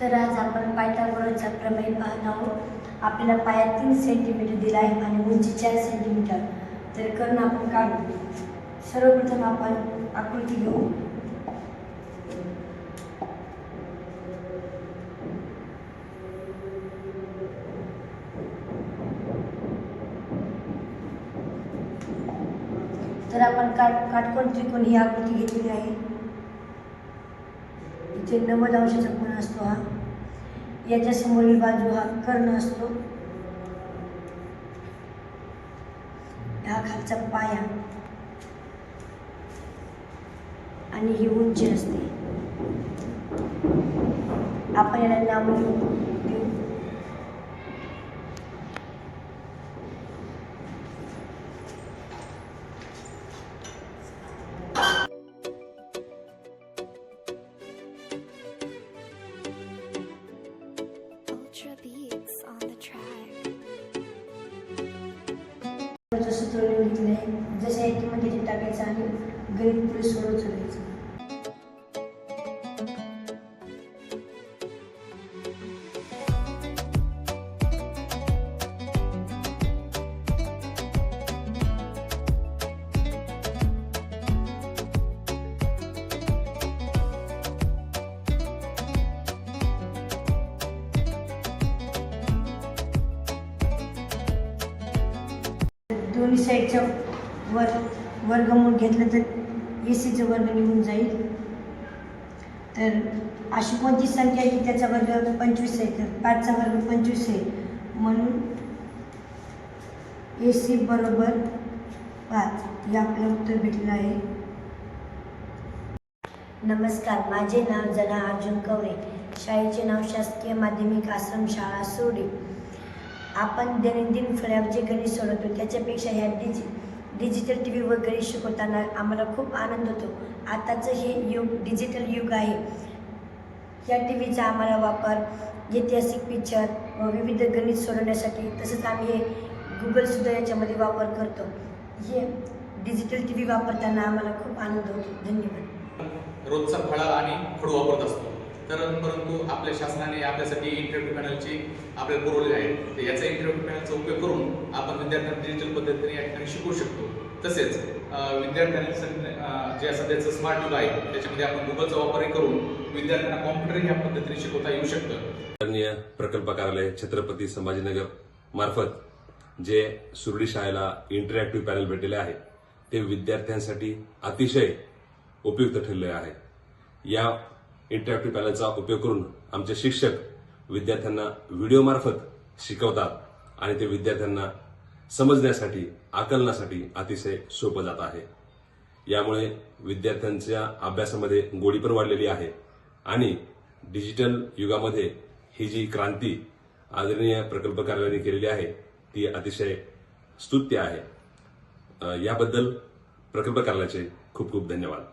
तर आज आपण पायथागोरसचा प्रमेय पाहत आहोत. आपल्याला पायात तीन सेंटीमीटर दिला आहे आणि उंची चार सेंटीमीटर तर कर्ण आपण काढू. सर्वप्रथम आपण आकृती घेऊ. तर आपण काट काटकोण त्रिकोण ही आकृती घेतलेली आहे. जे नव्वद अंशाचा कोण असतो हा याच्या समोरील बाजू हा कर्ण असतो. हा खालचा पाया आणि ही उंची असते. आपण याला नाव जसं तो लिहिलेलं आहे जसे आहे मध्ये ते टाकायचं आणि गणित पुढे सोडवत चालायचं. दोन्ही साईडच्या वर वर्गमूळ घेतलं तर ए सीचं वर्ग निघून जाईल. तर अशी कोणती संख्या आहे की त्याचा वर्ग पंचवीस आहे? तर पाचचा वर्ग पंचवीस आहे. म्हणून ए सी बरोबर पाच हे आपलं उत्तर भेटलं आहे. नमस्कार माझे नाव जना अर्जुन कवरे शाळेचे नाव शासकीय माध्यमिक आश्रम शाळा सुरडी. आपण दैनंदिन फळ्यावर जे गणित सोडवतो त्याच्यापेक्षा ह्या डिजि डिजिटल टी व्हीवर गणित शिकवताना आम्हाला खूप आनंद होतो. आताचं हे युग डिजिटल युग आहे. या टी व्हीचा आम्हाला वापर ऐतिहासिक पिक्चर व विविध गणित सोडवण्यासाठी तसंच आम्ही हे गुगलसुद्धा याच्यामध्ये वापर करतो. हे डिजिटल टी व्ही वापरताना आम्हाला खूप आनंद होतो. धन्यवाद. रोजचा फळा आणि खडू वापरत असतो. तर परंतु आपल्या शासनाने आपल्यासाठी इंटरव्ह्यू पॅनलची आपल्याला पुरवलेली आहे. तर याचा इंटरव्ह्यू पॅनलचा उपयोग करून आपण विद्यार्थ्यांना डिजिटल पद्धतीने या ठिकाणी शिकवू शकतो. तसेच विद्यार्थ्यांनी जे सध्याचं स्मार्ट युग आहे त्याच्यामध्ये आपण गुगलचा वापरही करून विद्यार्थ्यांना कॉम्प्युटर ह्या पद्धतीने शिकवता येऊ शकतं. प्रकल्प कार्यालय छत्रपती संभाजीनगर मार्फत जे सुरडी शाळेला इंटरॅक्टिव्ह पॅनल भेटलेले आहे ते विद्यार्थ्यांसाठी अतिशय उपयुक्त ठरले आहे. या इंटरॅक्टिव्ह पॅनलचा उपयोग करून आमचे शिक्षक विद्यार्थ्यांना व्हिडिओ मार्फत शिकवतात आणि ते विद्यार्थ्यांना समजण्यासाठी आकलनासाठी अतिशय सोपं जात आहे. यामुळे विद्यार्थ्यांच्या अभ्यासामध्ये गोडी पण वाढलेली आहे आणि डिजिटल युगामध्ये ही जी क्रांती आदरणीय प्रकल्प कार्यालयाने केलेली आहे ती अतिशय स्तुत्य आहे. याबद्दल प्रकल्प कार्यालयाचे खूप खूप धन्यवाद.